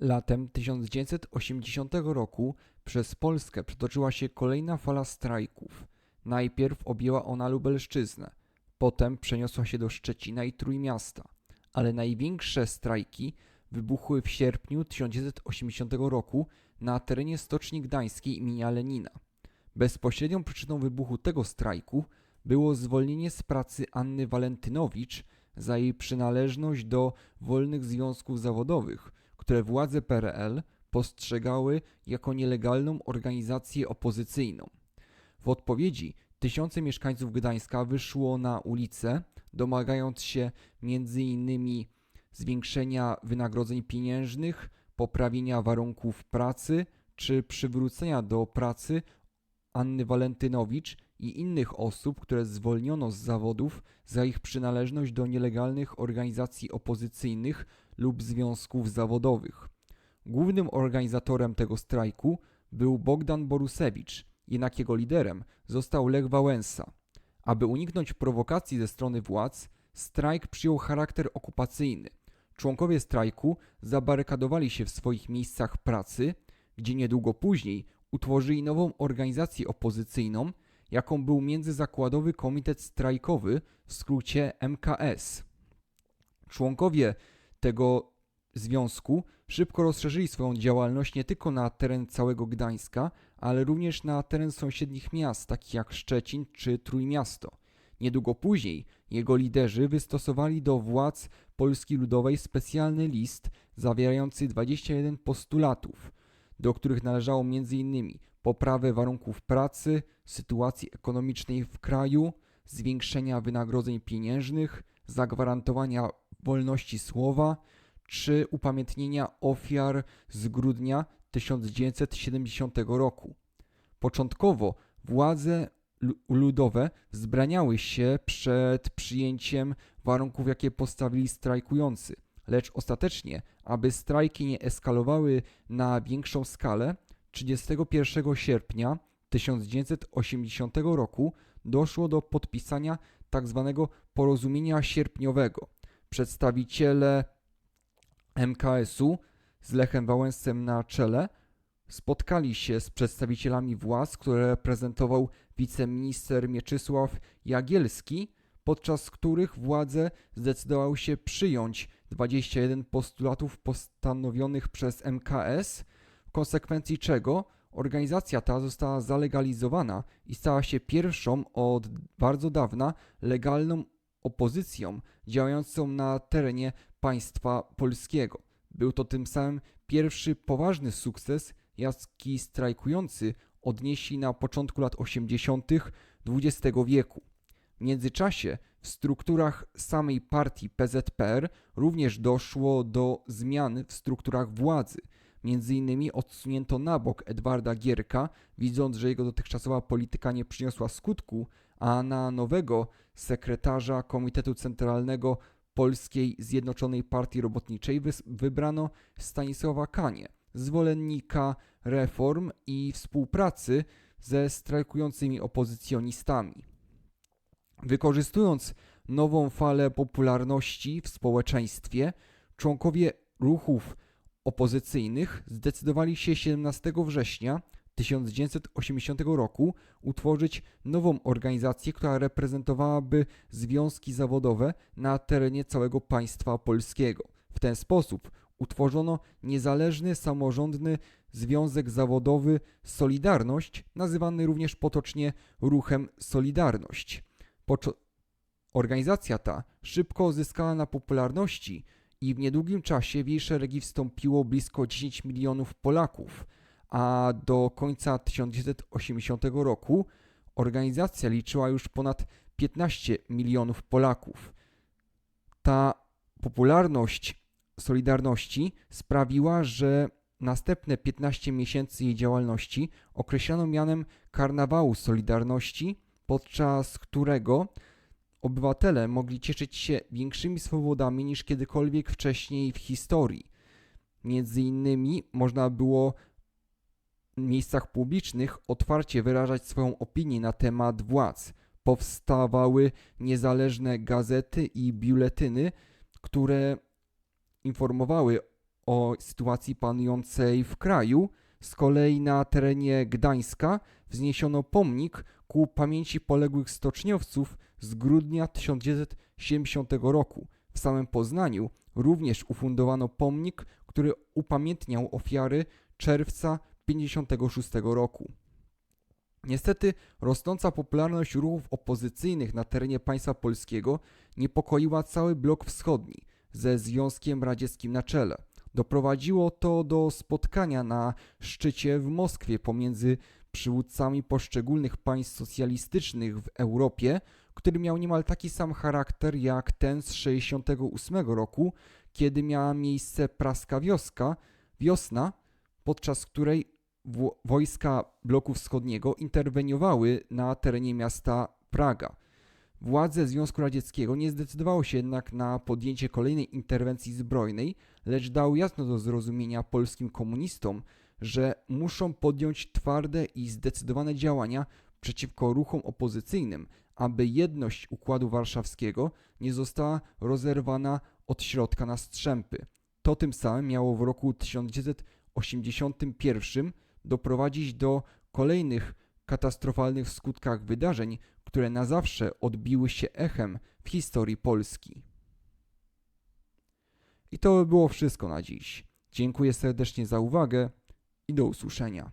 Latem 1980 roku przez Polskę przetoczyła się kolejna fala strajków. Najpierw objęła ona Lubelszczyznę, potem przeniosła się do Szczecina i Trójmiasta, ale największe strajki wybuchły w sierpniu 1980 roku na terenie Stoczni Gdańskiej imienia Lenina. Bezpośrednią przyczyną wybuchu tego strajku było zwolnienie z pracy Anny Walentynowicz za jej przynależność do wolnych związków zawodowych, które władze PRL postrzegały jako nielegalną organizację opozycyjną. W odpowiedzi tysiące mieszkańców Gdańska wyszło na ulice, domagając się m.in. zwiększenia wynagrodzeń pieniężnych, poprawienia warunków pracy czy przywrócenia do pracy Anny Walentynowicz i innych osób, które zwolniono z zawodów za ich przynależność do nielegalnych organizacji opozycyjnych lub związków zawodowych. Głównym organizatorem tego strajku był Bogdan Borusewicz, jednak jego liderem został Lech Wałęsa. Aby uniknąć prowokacji ze strony władz, strajk przyjął charakter okupacyjny. Członkowie strajku zabarykadowali się w swoich miejscach pracy, gdzie niedługo później utworzyli nową organizację opozycyjną, jaką był Międzyzakładowy Komitet Strajkowy, w skrócie MKS. Członkowie tego związku szybko rozszerzyli swoją działalność nie tylko na teren całego Gdańska, ale również na teren sąsiednich miast, takich jak Szczecin czy Trójmiasto. Niedługo później jego liderzy wystosowali do władz Polski Ludowej specjalny list zawierający 21 postulatów, do których należało m.in. poprawę warunków pracy, sytuacji ekonomicznej w kraju, zwiększenia wynagrodzeń pieniężnych, zagwarantowania wolności słowa czy upamiętnienia ofiar z grudnia 1970 roku. Początkowo władze ludowe wzbraniały się przed przyjęciem warunków, jakie postawili strajkujący, lecz ostatecznie, aby strajki nie eskalowały na większą skalę, 31 sierpnia 1980 roku doszło do podpisania Tak porozumienia sierpniowego. Przedstawiciele MKS-u z Lechem Wałęsem na czele spotkali się z przedstawicielami władz, które reprezentował wiceminister Mieczysław Jagielski, podczas których władze zdecydowały się przyjąć 21 postulatów postanowionych przez MKS, w konsekwencji czego organizacja ta została zalegalizowana i stała się pierwszą od bardzo dawna legalną opozycją działającą na terenie państwa polskiego. Był to tym samym pierwszy poważny sukces, jaki strajkujący odnieśli na początku lat 80. XX wieku. W międzyczasie w strukturach samej partii PZPR również doszło do zmian w strukturach władzy. Między innymi odsunięto na bok Edwarda Gierka, widząc, że jego dotychczasowa polityka nie przyniosła skutku, a na nowego sekretarza Komitetu Centralnego Polskiej Zjednoczonej Partii Robotniczej wybrano Stanisława Kanie, zwolennika reform i współpracy ze strajkującymi opozycjonistami. Wykorzystując nową falę popularności w społeczeństwie, członkowie ruchów opozycyjnych zdecydowali się 17 września 1980 roku utworzyć nową organizację, która reprezentowałaby związki zawodowe na terenie całego państwa polskiego. W ten sposób utworzono niezależny, samorządny związek zawodowy Solidarność, nazywany również potocznie ruchem Solidarność. Poczo Organizacja ta szybko zyskała na popularności i w niedługim czasie w jej szeregi wstąpiło blisko 10 milionów Polaków, a do końca 1980 roku organizacja liczyła już ponad 15 milionów Polaków. Ta popularność Solidarności sprawiła, że następne 15 miesięcy jej działalności określono mianem Karnawału Solidarności, podczas którego obywatele mogli cieszyć się większymi swobodami niż kiedykolwiek wcześniej w historii. Między innymi można było w miejscach publicznych otwarcie wyrażać swoją opinię na temat władz. Powstawały niezależne gazety i biuletyny, które informowały o sytuacji panującej w kraju. Z kolei na terenie Gdańska wzniesiono pomnik ku pamięci poległych stoczniowców z grudnia 1970 roku. W samym Poznaniu również ufundowano pomnik, który upamiętniał ofiary czerwca 1956 roku. Niestety rosnąca popularność ruchów opozycyjnych na terenie państwa polskiego niepokoiła cały blok wschodni ze Związkiem Radzieckim na czele. Doprowadziło to do spotkania na szczycie w Moskwie pomiędzy przywódcami poszczególnych państw socjalistycznych w Europie, który miał niemal taki sam charakter jak ten z 1968 roku, kiedy miała miejsce praska wioska, wiosna, podczas której wo- wojska bloku wschodniego interweniowały na terenie miasta Praga. Władze Związku Radzieckiego nie zdecydowały się jednak na podjęcie kolejnej interwencji zbrojnej, lecz dały jasno do zrozumienia polskim komunistom, że muszą podjąć twarde i zdecydowane działania przeciwko ruchom opozycyjnym, aby jedność Układu Warszawskiego nie została rozerwana od środka na strzępy. To tym samym miało w roku 1981 doprowadzić do kolejnych katastrofalnych w skutkach wydarzeń, które na zawsze odbiły się echem w historii Polski. I to by było wszystko na dziś. Dziękuję serdecznie za uwagę i do usłyszenia.